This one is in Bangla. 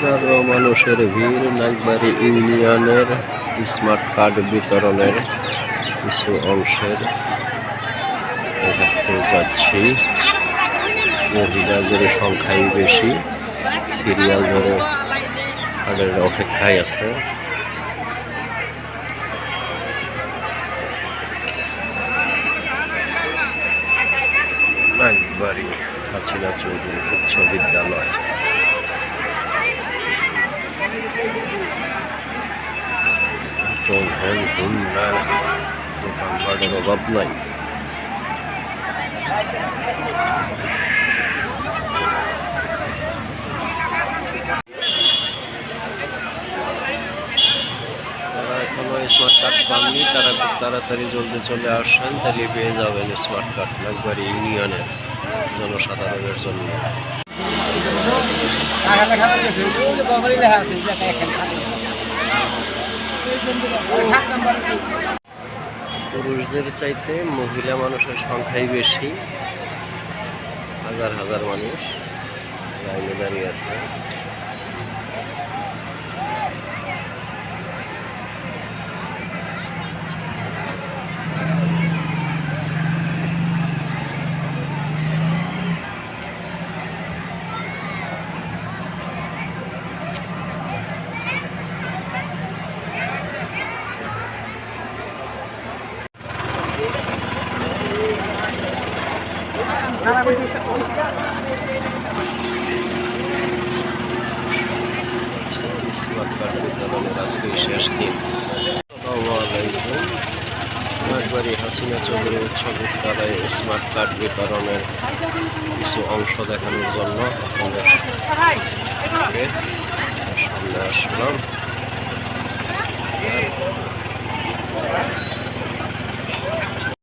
হাজারো মানুষের ভিড় নাগবাড়ি ইউনিয়নের স্মার্ট কার্ড বিতরণের কিছু অংশের যাচ্ছি। মহিলাদের সংখ্যাই বেশি সিরিয়াল ধরে তাদের অপেক্ষায় আছে। নাগবাড়ি হাসিনা চৌধুরী উচ্চ বিদ্যালয়। হল হুন্ডা দোকানপাটের অভাব নাই। স্মার্ট কার্ড পাননি, তারা তাড়াতাড়ি জলদি চলে তাহলে পেয়ে যাবেন স্মার্ট কার্ড ইউনিয়নের জনসাধারণের জন্য। পুরুষদের চাইতে মহিলা মানুষের সংখ্যাই বেশি। হাজার হাজার মানুষ লাইনে দাঁড়িয়ে আছে। আজকে শেষ দিন রাজবাড়ি হাসিনা চৌধুরী উচ্চ বিদ্যালয়ে স্মার্ট কার্ড বিতরণের কিছু অংশ দেখানোর জন্য আপনাদের সামনে আসলাম